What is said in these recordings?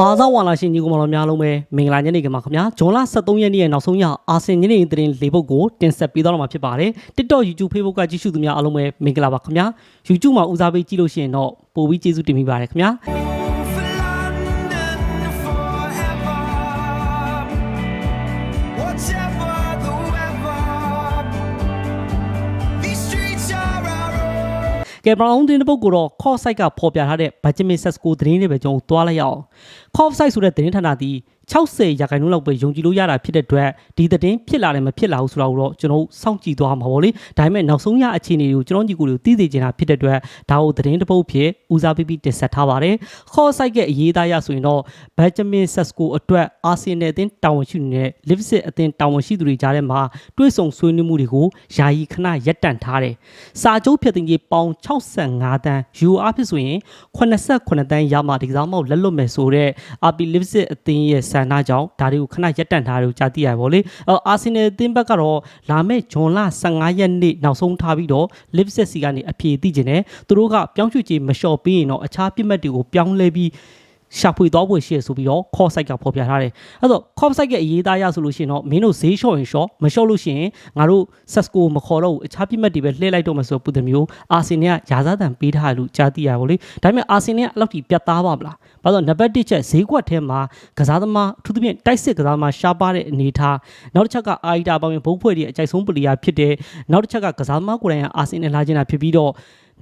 အားသောဝါလာရှင်ညီကောင်မတော်များလုံးပဲမင်္ဂလာညနေခင်းပါခင်ဗျာဂျွန်လ23ရက်နေ့ရဲ့နောက်ဆုံးရအာဆင်ညနေသတင်းလေးပုတ်ကိုတင်ဆက်ပေးတော့မှာဖြစ်ပါတယ် TikTok YouTube Facebook ကကြည့်ရှုသူများအားလုံးပဲမင်္ဂလာပါခင်ဗျာ YouTube မှာဦးစားပေးကြည့်လို့ရှိရင်တော့ပို့ပြီးကျေးဇူးတင်မိပါတယ်ခင်ဗျာ ကဲပရောင်းတင်းတစ်ပုတ်ကိုတော့ call site ကဖော်ပြထားတဲ့ budget Sesco သတင်းတွေပဲကျွန်တော်သွားလိုက်ရအောင် call site ဆိုတဲ့သတင်းဌာနသည် 60ရာခိုင်နှုန်းလောက်ပဲယုံကြည်လို့ရတာဖြစ်တဲ့အတွက်ဒီသတင်းဖြစ်လာတယ်မဖြစ်လာဘူးဆိုတာကိုတော့ကျွန်တော်တို့စောင့်ကြည့်သွားမှာပေါ့လေဒါပေမဲ့နောက်ဆုံးရအခြေအနေတွေကိုကျွန်တော်ညီကိုတွေကိုသိသိချင်တာဖြစ်တဲ့အတွက်ဒါကိုသတင်းတစ်ပုတ်ဖြစ်ဦးစားပေးပြီးတင်ဆက်ထားပါတယ် call site ရဲ့အရေးသားရဆိုရင်တော့ Benjamin Sesko အတွက်အာဆီယံနယ်အသင်းတာဝန်ရှိနေတဲ့ Lipsit အသင်းတာဝန်ရှိသူတွေကြားထဲမှာတွဲဆုံဆွေးနွေးမှုတွေကိုယာယီခဏရပ်တန့်ထားတယ်စာချုပ်ဖြတ်တင်ကြီးပေါင်း65တန်းယူအားဖြစ်ဆိုရင်89တန်းရမှဒီကစားမောက်လက်လွတ်မယ်ဆိုတော့ RP Lipsit အသင်းရဲ့ဆန္ဒကြောင့်ဒါတွေကိုခဏရပ်တန့်ထားတယ်လို့ကြားသိရပါဗောလေအော်အာဆီနယ်အသင်းဘက်ကတော့လာမယ့်ဂျွန်လ15ရက်နေ့နောက်ဆုံးထားပြီးတော့ Lipsit စီကနေအပြေသိကျင်တယ်သူတို့ကပြောင်းရွှေ့ခြင်းမလျှော့ပေးရင်တော့အခြားပြစ်မှတ်တွေကိုပြောင်းလဲပြီး ရှာဖွေသွားဖို့ရှိရဆိုပြီးတော့ call site ကဖော်ပြထားတယ်။အဲ့တော့ call site ရဲ့အရေးသားရဆိုလို့ရှိရင်တော့မင်းတို့ဈေးလျှော့ရင်လျှော့မလျှော့လို့ရှိရင်ငါတို့ Sesco မခေါ်တော့ဘူးအခြားပြစ်မှတ်တွေပဲလှည့်လိုက်တော့မယ်ဆိုပုံစံမျိုးအာဆင်ကရာဇာတန်ပေးထားတယ်လို့ကြားသိရပါလေ။ဒါပေမဲ့အာဆင်ကအလောက်ထိပြတ်သားပါမလား။ဘာလို့နံပါတ်1ချက်ဈေးကွက်ထဲမှာကစားသမားအထူးသဖြင့်တိုက်စစ်ကစားသမားရှားပါတဲ့အနေထားနောက်တစ်ချက်ကအာရီတာပေါင်းရင်ဘုတ်ဖွဲ့တွေအကြိုက်ဆုံးပလီယာဖြစ်တယ်။နောက်တစ်ချက်ကကစားသမားကိုယ်တိုင်ကအာဆင်နဲ့လာကျင်တာဖြစ်ပြီးတော့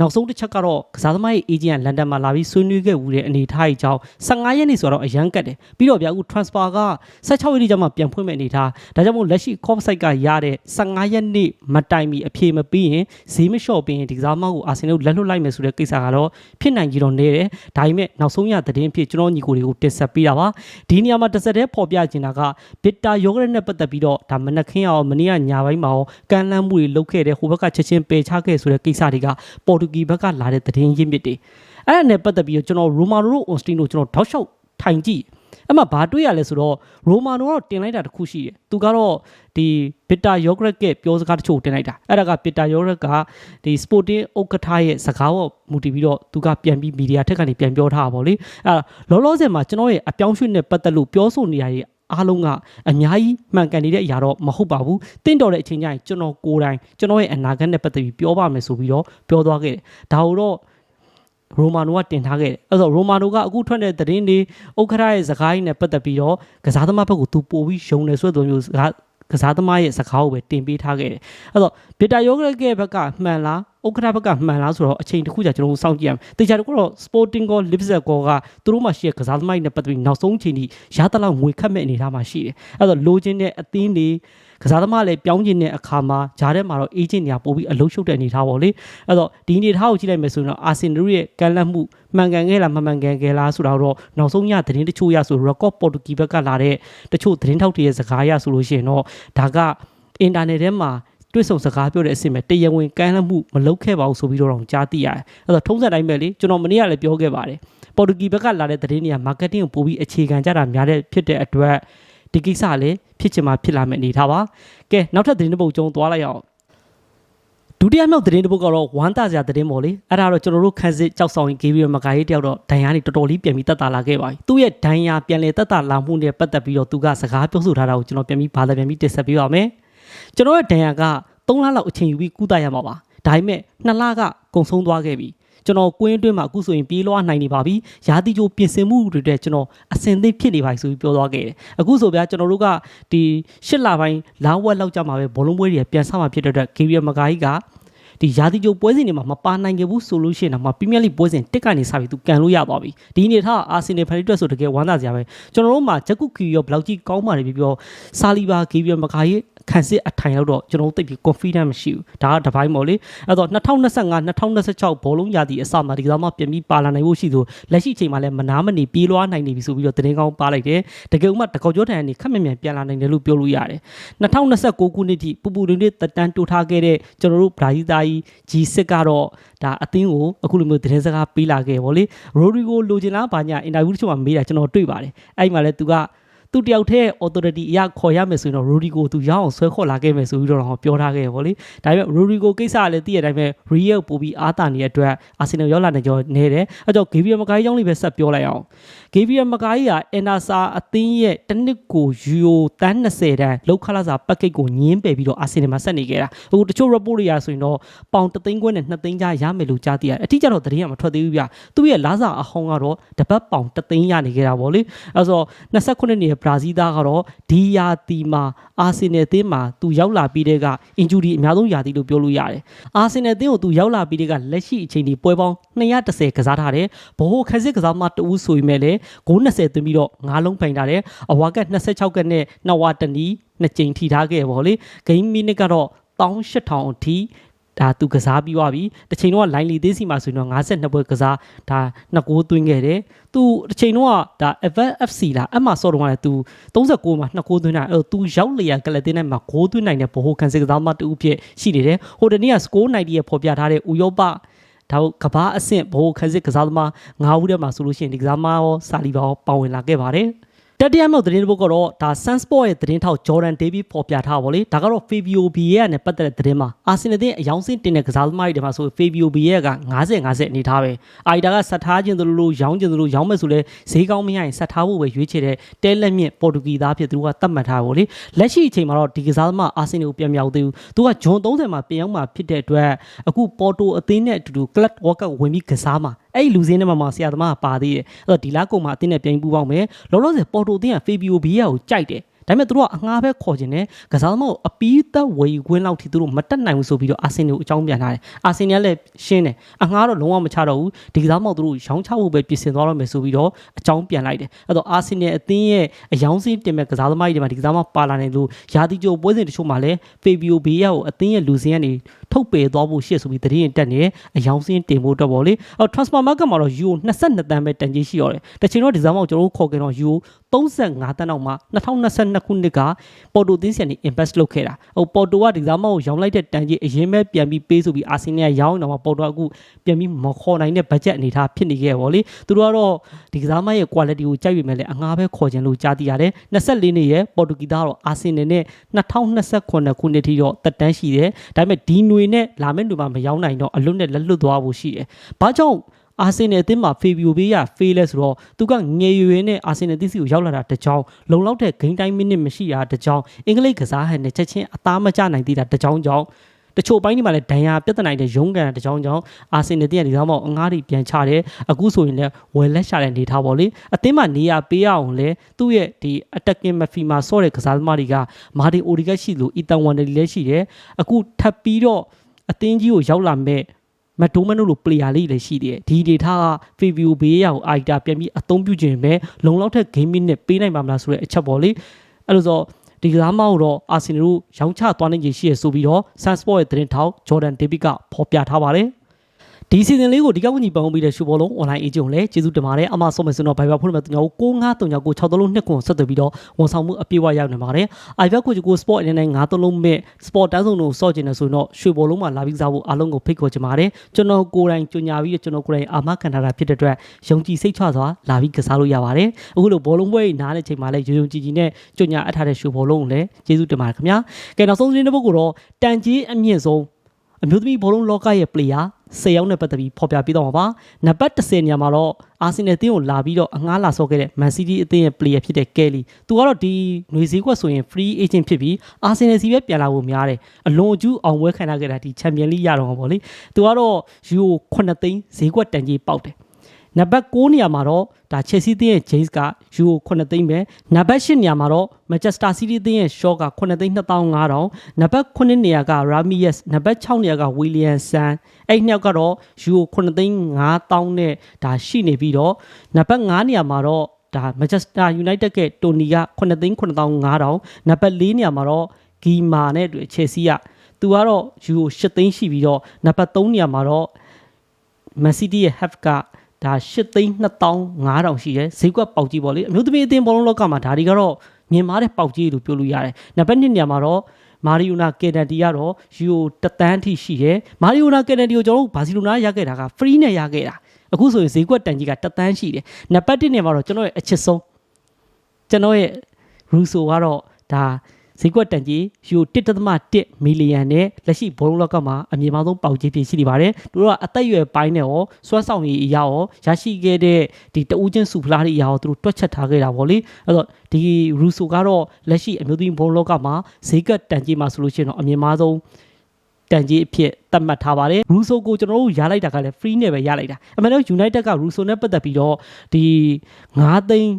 နောက်ဆုံးတစ်ချက်ကတော့ကစားသမားရဲ့အေဂျင့်ကလန်ဒန်မှာလာပြီးဆွေးနွေးခဲ့ဦးတဲ့အနေအထားကြီးကြောင့်15ရက်နေ့ဆိုတော့အရန်ကတ်တယ်ပြီးတော့ဗျာအခု transfer က16ရက်နေ့ကျမှပြန်ဖွင့်မဲ့အနေအထားဒါကြောင့်မို့လက်ရှိ cop site ကရတဲ့15ရက်နေ့မတိုင်မီအဖြေမပြီးရင်ဈေးမလျှော့ပြီးရင်ဒီကစားသမားကိုအာဆင်နယ်လက်လွတ်လိုက်မယ်ဆိုတဲ့ကိစ္စကတော့ဖြစ်နိုင်ကြီးတော့နေတယ်ဒါပေမဲ့နောက်ဆုံးရသတင်းဖြစ်ကျွန်တော်ညီကိုတွေကိုတင်ဆက်ပေးတာပါဒီနေရာမှာတစ်စက်တည်းပေါ်ပြချင်တာကဘစ်တာယောဂရက်နဲ့ပတ်သက်ပြီးတော့ဒါမနက်ခင်းအောင်မနေ့ကညာပိုင်းမှာရောကမ်းလှမ်းမှုတွေလုပ်ခဲ့တဲ့ဟိုဘက်ကချက်ချင်းပယ်ချခဲ့ဆိုတဲ့ကိစ္စတွေကပေါ်တူဂီဘက်ကလာတဲ့သတင်းရင်းမြစ်တွေအဲ့ဒါနဲ့ပတ်သက်ပြီးတော့ကျွန်တော်ရိုမာနိုတို့အွန်စတင်တို့ကျွန်တော်ထောက်လျှောက်ထိုင်ကြည့်အဲ့မှာဘာတွေ့ရလဲဆိုတော့ရိုမာနိုကတော့တင်လိုက်တာတစ်ခုရှိတယ်သူကတော့ဒီဘစ်တာယောဂရက်ကပြောစကားတချို့တင်လိုက်တာအဲ့ဒါကဘစ်တာယောဂရက်ကဒီစပိုတင်ဥက္ကဋ္ဌရဲ့စကားပေါ်မူတည်ပြီးတော့သူကပြန်ပြီးမီဒီယာထက်ကနေပြန်ပြောထားတာပေါ့လေအဲ့လောလောဆယ်မှာကျွန်တော်ရဲ့အပြောင်းရွှေ့နဲ့ပတ်သက်လို့ပြောဆိုနေရတဲ့ အားလုံးကအများကြီးမှန်ကန်နေတဲ့အရာတော့မဟုတ်ပါဘူးတင့်တော်တဲ့အချိန်ကျရင်ကျွန်တော်ကိုယ်တိုင်ကျွန်တော်ရဲ့အနာဂတ်နဲ့ပတ်သက်ပြီးပြောပါမယ်ဆိုပြီးတော့ပြောသွားခဲ့တယ်ဒါကိုတော့ရိုမာနိုကတင်ထားခဲ့တယ်အဲ့တော့ရိုမာနိုကအခုထွက်တဲ့သတင်းတွေဥက္ခရာရဲ့စကားကြီးနဲ့ပတ်သက်ပြီးတော့ကစားသမားဘက်ကသူပို့ပြီးယုံနေဆိုတဲ့မျိုးစကား ကစားသမားရဲ့စကားကိုပဲတင်ပေးထားခဲ့တယ်အဲ့တော့ဗီတာယောဂရက်ရဲ့ဘက်ကမှန်လားဥက္ကဋ္ဌဘက်ကမှန်လားဆိုတော့အချိန်တစ်ခုကြာကျွန်တော်တို့စောင့်ကြည့်ရမယ်။တေချာတကူတော့ Sporting ကော Lipset ကောကသူတို့မှရှိတဲ့ကစားသမားတွေနဲ့ပတ်သက်ပြီးနောက်ဆုံးချိန်ထိရသလောက်ငွေခတ်မဲ့အနေထားမှာရှိတယ်။အဲ့တော့လိုချင်တဲ့အသင်းတွေ ကစားသမားလည်းပြောင်းကျင်တဲ့အခါမှာဂျားထဲမှာတော့ agent တွေကပို့ပြီးအလုံးရှုပ်တဲ့အနေထားပေါ့လေ။အဲ့တော့ဒီအနေထားကိုကြည့်လိုက်မယ်ဆိုရင်တော့ Arsenal ရဲ့ကမ်းလှမ်းမှုမှန်ကန်ခဲ့လားမမှန်ကန်ခဲ့လားဆိုတာတော့နောက်ဆုံးညသတင်းတချို့ရဆို record Portuguese ဘက်ကလာတဲ့တချို့သတင်းထောက်တွေရဲ့စကားရဆိုလို့ရှိရင်တော့ဒါကအင်တာနက်ထဲမှာတွေ့ဆုံစကားပြောတဲ့အဆင့်ပဲတရားဝင်ကမ်းလှမ်းမှုမလုပ်ခဲ့ပါဘူးဆိုပြီးတော့တော့ကြားသိရတယ်။အဲ့တော့ထုံးစံတိုင်းပဲလေကျွန်တော်မနေ့ကလည်းပြောခဲ့ပါတယ်။ပေါ်တူဂီဘက်ကလာတဲ့သတင်းတွေက marketing ကိုပို့ပြီးအခြေခံကြတာများတဲ့ဖြစ်တဲ့အတွက် ဒီကိစ္စလည်းဖြစ်ချင်မှဖြစ်လာမယ့်အနေထားပါ။ကဲနောက်ထပ်သတင်းတစ်ပုဒ်ကျုံသွားလိုက်ရအောင်။ဒုတိယမြောက်သတင်းတစ်ပုဒ်ကတော့ဝမ်းသာစရာသတင်းပေါ့လေအဲ့ဒါတော့ကျွန်တော်တို့ခန်းစစ်ကြောက်ဆောင်ရင်ဂေးပြီးတော့မကာရေးတယောက်တော့ဒိုင်ယာနေတော်တော်လေးပြန်ပြီးတက်တာလာခဲ့ပါပြီသူ့ရဲ့ဒိုင်ယာပြန်လေတက်တာလာမှုနဲ့ပတ်သက်ပြီးတော့သူကစကားပြောဆိုထားတာကိုကျွန်တော်ပြန်ပြီးဘာသာပြန်ပြီးတင်ဆက်ပေးပါမယ်ကျွန်တော်ရဲ့ဒိုင်ယာက3လလောက်အချိန်ယူပြီးကူးတာရမှာပါဒါပေမဲ့2လကကုန်ဆုံးသွားခဲ့ပြီ ကျွန်တော်ကွင်းအတွင်းမှာအခုဆိုရင်ပြေးလွှားနိုင်နေပါပြီ။ရာသီကြိုပြင်ဆင်မှုတွေတဲ့ကျွန်တော်အစင်သင့်ဖြစ်နေပါပြီဆိုပြီးပြောသွားခဲ့တယ်။အခုဆိုဗျာကျွန်တော်တို့ကဒီရှစ်လပိုင်းလာဝက်လောက်ကြာမှာပဲဘောလုံးပွဲတွေပြန်ဆမှာဖြစ်တဲ့အတွက်ဂေရီယမကာကြီးကဒီရာသီကြိုပွဲစဉ်တွေမှာမပါနိုင်ခဲ့ဘူးဆိုလို့ရှိရင်တော့ပရီးမီးယားလိပွဲစဉ်တစ်ကနေစပြီးသူကန်လို့ရသွားပြီဒီအနေထားအာဆင်နယ်ဖန်တီတွက်ဆိုတကယ်ဝမ်းသာစရာပဲကျွန်တော်တို့မှာဂျက်ကုကီရောဘယ်လောက်ကြီးကောင်းပါလဲပြောပြောဆာလီဘာဂေဗီယမကာရဲ့ ခံစစ်အထိုင်တော့ကျွန်တော်တို့သိပြီး confident မရှိဘူးဒါကတစ်ပိုင်းပေါ့လေအဲ့တော့2025 2026ဘောလုံးရာသီအစမှာဒီကစားမပြန်ပြီးပါလာနိုင်ဖို့ရှိသူလက်ရှိအချိန်မှာလည်းမနာမနေပြေးလွှားနိုင်နေပြီဆိုပြီးတော့သတင်းကောင်းပါလိုက်တယ်တကယ်ဥမှတကောက်ကျော်ထန်ကနေခက်မြန်မြန်ပြန်လာနိုင်တယ်လို့ပြောလို့ရတယ်2029ခုနှစ်ထိပူပူရင်းလေးတက်တန်းတူထားခဲ့တဲ့ကျွန်တော်တို့ဘရာဇီးသားကြီးဂျီစစ်ကတော့ဒါအသင်းကိုအခုလိုမျိုးသတင်းစကားပေးလာခဲ့ဗောလေရိုဒရီဂိုလိုချင်လားဘာညာအင်တာဗျူးတချို့မှာမေးတာကျွန်တော်တွေ့ပါတယ်အဲ့ဒီမှာလည်းသူက သူတယောက်တည်း authority အရခေါ်ရမယ်ဆိုရင်တော့ Rodrigo သူရောက်အောင်ဆွဲခေါ်လာခဲ့မယ်ဆိုပြီးတော့ပြောထားခဲ့ရပေါ့လေဒါပေမဲ့ Rodrigo ကိစ္စကလည်းသိရတဲ့အတိုင်းပဲ Real ပို့ပြီးအားတာနေတဲ့အတွက် Arsenal ရောက်လာနေကြောနေတယ်အဲကြောင့် Gabriel Magalhaes ရောက်နေပဲဆက်ပြောလိုက်အောင် Gabriel Magalhaes က Enasa အသင်းရဲ့တစ်နှစ်ကို Euro တန်း20တန်းလောက်ခလာစာ package ကိုညင်းပယ်ပြီးတော့ Arsenal မှာဆက်နေခဲ့တာအခုတချို့ report တွေရဆိုရင်တော့ပေါင်3သိန်းခွဲနဲ့2သိန်းကြားရမယ်လို့ကြားသိရတယ်အတိအကျတော့သတင်းကမထွက်သေးဘူးဗျသူ့ရဲ့လာစာအဟောင်းကတော့တပတ်ပေါင်3သိန်းရနေခဲ့တာပေါ့လေအဲဆို29နှစ်ရဲ့ဘရာဇီးသားကတော့ဒီယာတီမှာအာဆင်နယ်အသင်းမှာသူရောက်လာပြီးတဲ့က injury အများဆုံးယာတီလို့ပြောလို့ရတယ်အာဆင်နယ်အသင်းကိုသူရောက်လာပြီးတဲ့ကလက်ရှိအချိန်ဒီပွဲပေါင်း210ကစားထားတယ်ဘိုးခက်စစ်ကစားမတူဆိုပေမဲ့လည်းဂိုး20သွင်းပြီးတော့9လုံးပိုင်ထားတယ်အဝါကတ်26ကတ်နဲ့နှစ်ဝါတနီးနှစ်ကြိမ်ထိထားခဲ့ပေါ့လေဂိမ်းမိနစ်ကတော့18000အထိ ဒါသူကစားပြီးသွားပြီတစ်ချိန်တော့လိုင်းလီသေးစီမှာဆိုရင်တော့52ပွဲကစားဒါနှစ်ကိုးသွင်းခဲ့တယ်သူတစ်ချိန်တော့ဒါ FFC လားအမှဆော့တော့ကလည်းသူ39မှာနှစ်ကိုးသွင်းတာအဲ့တော့သူရောက်လျာကလတင်နဲ့မှာဂိုးသွင်းနိုင်တဲ့ဘိုးကန်စစ်ကစားမတူဖြစ်ရှိနေတယ်ဟိုတနေ့ကစကိုး90ရဲ့ဖော်ပြထားတဲ့ဥရောပဒါဟုတ်ကဘာအဆင့်ဘိုးခန်းစစ်ကစားသမား၅ဦးထဲမှာဆိုလို့ရှိရင်ဒီကစားသမားရောစာလီဘာရောပါဝင်လာခဲ့ပါတယ် တတိယမြောက်သတင်းတစ်ပုဒ်ကတော့ဒါ Sunsport ရဲ့သတင်းထောက် Jordan David ပေါ်ပြထားပါလေဒါကတော့ Fabio Vieira နဲ့ပတ်သက်တဲ့သတင်းမှာအာဆင်နယ်တဲ့အယောင်စင်းတင်တဲ့ကစားသမားတွေထဲမှာဆို Fabio Vieira က90 50အနေထားပဲအာရီတာကဆက်ထားခြင်းသလိုလိုရောင်းခြင်းသလိုရောင်းမယ်ဆိုလဲဈေးကောင်းမရရင်ဆက်ထားဖို့ပဲရွေးချယ်တဲ့တဲလက်မြင့်ပေါ်တူဂီသားဖြစ်သူကသတ်မှတ်ထားပါလေလက်ရှိအချိန်မှာတော့ဒီကစားသမားအာဆင်နယ်ကိုပြန်မြောက်သေးဘူးသူကဂျွန်30မှာပြန်ရောက်မှာဖြစ်တဲ့အတွက်အခုပေါ်တိုအသင်းနဲ့အတူတူ Club World Cup ဝင်ပြီးကစားမှာ အဲ့ဒီလူစင်းထဲမှာမှဆရာသမားကပါသေးတယ်အဲ့တော့ဒီလာကုံမှာအသင်းနဲ့ပြန်ပူးပေါင်းမယ်လောလောဆယ်ပေါ်တိုအသင်းကဖေဘီယိုဘီယာကိုကြိုက်တယ် ဒါပေမဲ့သူတို့ကအငှားပဲခေါ်ခြင်းနဲ့ကစားသမားကိုအပီးသက်ဝေခွင်းလောက်ထိသူတို့မတက်နိုင်ဘူးဆိုပြီးတော့အာဆင်နယ်ကိုအကြောင်းပြန်ထားတယ်အာဆင်နယ်ကလည်းရှင်းတယ်အငှားတော့လုံးဝမချတော့ဘူးဒီကစားသမားကိုသူတို့ရောင်းချဖို့ပဲပြင်ဆင်သွားတော့မယ်ဆိုပြီးတော့အကြောင်းပြန်လိုက်တယ်အဲ့တော့အာဆင်နယ်အသင်းရဲ့အယောင်စင်းတင်မဲ့ကစားသမားတွေမှာဒီကစားသမားပါလာနေလို့ယာတီကျော်ပွဲစဉ်တချို့မှာလည်းဖေဘီယိုဘီယာကိုအသင်းရဲ့လူစင်းကနေထုတ်ပယ်သွားဖို့ရှေ့ဆိုပြီးသတင်းရင်တက်နေတယ်အယောင်စင်းတင်ဖို့အတွက်ပေါ့လေအော် transfer market မှာတော့ euro 22တန်းပဲတန်ကြီးရှိရတယ်တချင်တော့ဒီဇာတ်မောက်ကျွန်တော်တို့ခေါ်ခဲ့တော့ euro 35တန်းအောင်မှ2022ခုနှစ်ကပေါ်တိုသင်းဆီကနေ invest လုပ်ခဲ့တာဟိုပေါ်တိုကဒီဇာတ်မောက်ကိုရောင်းလိုက်တဲ့တန်ကြီးအရင်ပဲပြန်ပြီးပေးဆိုပြီးအာဆင်နယ်ကရောင်းတော့မှပေါ်တိုကအခုပြန်ပြီးမခေါ်နိုင်တဲ့ budget အနေထားဖြစ်နေခဲ့ပေါ့လေသူတို့ကတော့ဒီကစားမရဲ့ quality ကိုကြိုက်ပြီမဲ့လည်းအငှားပဲခေါ်ခြင်းလို့ကြားသိရတယ်24နှစ်ရဲ့ပေါ်တူဂီသားတော့အာဆင်နယ်နဲ့2029ခုနှစ်ထိတော့တက်တန်းရှိတယ်ဒါပေမဲ့ဒီຫນွေနဲ့လာမယ့်ຫນွေမှာမရောက်နိုင်တော့အလွတ်နဲ့လက်လွတ်သွားဖို့ရှိတယ်ဘာကြောင့် အာဆင်နယ်အသင်းမှာဖေဘီယိုဘေးရဖေးလဲဆိုတော့သူကငယ်ရွယ်ရွယ်နဲ့အာဆင်နယ်အသင်းစီကိုရောက်လာတာတကြောင်လုံလောက်တဲ့ဂိမ်းတိုင်းမိနစ်မရှိတာတကြောင်အင်္ဂလိပ်ကစားဟန်နဲ့ချက်ချင်းအသားမကျနိုင်သေးတာတကြောင်ကြောင့်တချို့ပိုင်းဒီမှာလည်းဒဏ်ရာပြဿနာတွေရုံးကန်တကြောင်ကြောင့်အာဆင်နယ်တင်းကဒီကောင်မောက်အငားတွေပြန်ချတယ်အခုဆိုရင်လည်းဝယ်လက်ရှာတဲ့အနေထားပေါ့လေအသင်းမှာနေရာပေးရအောင်လဲသူ့ရဲ့ဒီ attacking midfield မှာဆော့တဲ့ကစားသမားတွေကမာဒီအိုဒီကက်ရှိလို့အီတန်ဝန်ဒလီလည်းရှိတယ်အခုထပ်ပြီးတော့အသင်းကြီးကိုရောက်လာမဲ့ မက်ဒိုမန်တို့လို player လေးလည်းရှိတယ်ဒီ data က Fabio Vieira ကိုအာရီတာပြန်ပြီးအသုံးပြုခြင်းပဲလုံလောက်တဲ့ game minute ပေးနိုင်ပါမလားဆိုတဲ့အချက်ပေါ့လေအဲ့လိုဆိုဒီကစားမကိုတော့အာဆင်နယ်တို့ရောင်းချသွားနိုင်ခြေရှိရဆိုပြီးတော့ Sunsport ရဲ့သတင်းထောက်ဂျော်ဒန်ဒေးဗစ်ကဖော်ပြထားပါတယ် ဒီစီဇန်လေးကိုဒီကဝန်ကြီးပန်ပြီးတဲ့ရှူဘောလုံး online agent ကိုလည်းကျေးဇူးတင်ပါတယ်အမဆုံးမယ်ဆိုတော့ Viber ဖုန်းနံပါတ်39 6939 63နှစ်ခွန်ဆက်သွယ်ပြီးတော့ဝန်ဆောင်မှုအပြည့်အဝရောက်နေပါတယ် iVer ကိုကို sport အနေနဲ့9လုံးမဲ့ sport တန်းစုံတို့စော့ကျင်နေဆိုရင်တော့ရွှေဘောလုံးမှာလာပြီးစားဖို့အားလုံးကိုဖိတ်ခေါ်ချင်ပါတယ်ကျွန်တော်ကိုယ်တိုင်ကြညာပြီးကျွန်တော်ကိုယ်တိုင်အာမခံထားတာဖြစ်တဲ့အတွက်ယုံကြည်စိတ်ချစွာလာပြီးကစားလို့ရပါတယ်အခုလိုဘောလုံးပွဲနားတဲ့ချိန်မှာလည်းယုံယုံကြည်ကြည်နဲ့ကြညာအပ်ထားတဲ့ရွှေဘောလုံးကိုလည်းကျေးဇူးတင်ပါတယ်ခင်ဗျာကဲနောက်ဆုံးသတင်းတစ်ပုဒ်ကတော့တန်ကြီးအမြင့်ဆုံးအမျိုးသမီးဘောလုံးလောကရဲ့ player ၁၀ယောက်နဲ့ပတ်သက်ပြီးဖော်ပြပေးတော့မှာပါနံပါတ်10နေရာမှာတော့အာဆင်နယ်အသင်းကိုလာပြီးတော့အငှားလာဆော့ခဲ့တဲ့ Man City အသင်းရဲ့ player ဖြစ်တဲ့ Kelly သူကတော့ဒီຫນွေစည်းကွက်ဆိုရင် free agent ဖြစ်ပြီးအာဆင်နယ်စီပဲပြန်လာဖို့များတယ်အလွန်အကျူးအောင်ပွဲခံရခဲ့တာဒီ Champion League ရတော့မှာပေါ့လေသူကတော့ Euro 9သိန်းဈေးကွက်တန်ကြီးပေါက်တယ် နံပါတ်9နေရာမှာတော့ဒါ Chelsea တင်းရဲ့ James က Euro 9သိန်းပဲနံပါတ်10နေရာမှာတော့ Manchester City တင်းရဲ့ Shaw က9သိန်း2500နံပါတ်9နေရာက Ramirez နံပါတ်6နေရာက William San အဲ့နှစ်ယောက်ကတော့ Euro 9သိန်း5000နဲ့ဒါရှိနေပြီးတော့နံပါတ်5နေရာမှာတော့ဒါ Manchester United က Tony က9သိန်း9500နံပါတ်4နေရာမှာတော့ Gima နဲ့တွေ့ Chelsea ကသူကတော့ Euro 8သိန်းရှိပြီးတော့နံပါတ်3နေရာမှာတော့ Man City ရဲ့ half က ဒါ8သိန်း2500ရှိတယ်ဈေးကွက်ပေါက်ကြီးပေါ့လေအမျိုးသမီးအသင်းဘောလုံးလောကမှာဒါတွေကတော့မြင်မာတဲ့ပေါက်ကြီးလို့ပြောလို့ရတယ်နံပါတ်1နေရာမှာတော့မာရီယိုနာကေနဒီကတော့ယူတတန်းထိရှိတယ်မာရီယိုနာကေနဒီကိုကျွန်တော်တို့ဘာစီလိုနာရခဲ့တာက free နဲ့ရခဲ့တာအခုဆိုရင်ဈေးကွက်တန်ကြီးကတတန်းရှိတယ်နံပါတ်1နေရာမှာတော့ကျွန်တော်ရဲ့အချစ်ဆုံးကျွန်တော်ရဲ့ရူဆိုကတော့ဒါ ဈေးကွက်တန်ကြီးယူ1.1မီလီယံနဲ့လက်ရှိဘောလုံးလောကမှာအမြင့်မားဆုံးပေါက်ကြီးဖြစ်ရှိနေပါတယ်သူတို့ကအသက်အရွယ်ပိုင်းနဲ့ရောစွမ်းဆောင်ရည်အရာရောရရှိခဲ့တဲ့ဒီတဦးချင်းစုဖလားတွေအရာရောသူတို့တွက်ချက်ထားခဲ့တာပေါ့လေအဲ့တော့ဒီရူဆိုကတော့လက်ရှိအမျိုးသမီးဘောလုံးလောကမှာဈေးကွက်တန်ကြီးမှာဆိုလို့ရှိရင်တော့အမြင့်မားဆုံးတန်ကြီးအဖြစ်သတ်မှတ်ထားပါတယ်ရူဆိုကိုကျွန်တော်တို့ရလိုက်တာကလည်း free နဲ့ပဲရလိုက်တာအမှန်တော့ United ကရူဆိုနဲ့ပတ်သက်ပြီးတော့ဒီ9သိန်း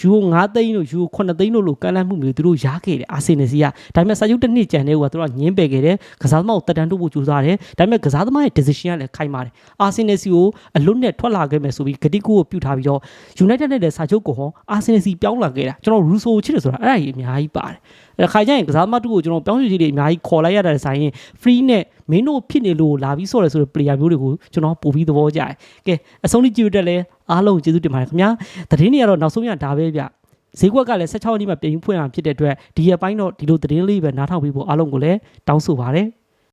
ယူ9သိန်းတို့ယူ9သိန်းတို့လို့ကန့်လန့်မှုမျိုးသူတို့ရခဲ့တယ်အာဆင်နယ်စီကဒါပေမဲ့စာချုပ်တစ်နှစ်ကြံတဲ့ကသူတို့ကညင်းပယ်ခဲ့တယ်ကစားသမားကိုတက်တန်းထုတ်ဖို့ကြိုးစားတယ်ဒါပေမဲ့ကစားသမားရဲ့ decision ကလည်းခိုင်ပါတယ်အာဆင်နယ်စီကိုအလွတ်နဲ့ထွက်လာခဲ့မယ်ဆိုပြီးဂတိကူကိုပြုတ်ထားပြီးတော့ United နဲ့လည်းစာချုပ်ကိုဟောအာဆင်နယ်စီပြောင်းလာခဲ့တာကျွန်တော်ရူဆိုကိုချစ်တယ်ဆိုတာအဲ့ဒါကြီးအများကြီးပါတယ်အဲ့ခါကျရင်ကစားသမားတူကိုကျွန်တော်ပြောင်းရွှေ့ကြီးတွေအများကြီးခေါ်လိုက်ရတဲ့ဆိုင်ရင် free နဲ့မင်းတို့ဖြစ်နေလို့လာပြီးဆော့တယ်ဆိုတဲ့ player မျိုးတွေကိုကျွန်တော်ပို့ပြီးသဘောကျတယ်။ကဲအဆုံးထိကြည့်ရတဲ့လဲ အားလုံးကျေးဇူးတင်ပါတယ်ခင်ဗျာ။သတင်းတွေကတော့နောက်ဆုံးရဒါပဲဗျ။ဈေးကွက်ကလည်း16ရက်နေ့မှာပြင်ဖွင့်အောင်ဖြစ်တဲ့အတွက်ဒီရက်ပိုင်းတော့ဒီလိုသတင်းလေးပဲနားထောင်ပြီးဖို့အားလုံးကိုလည်းတောင်းဆိုပါရစေ။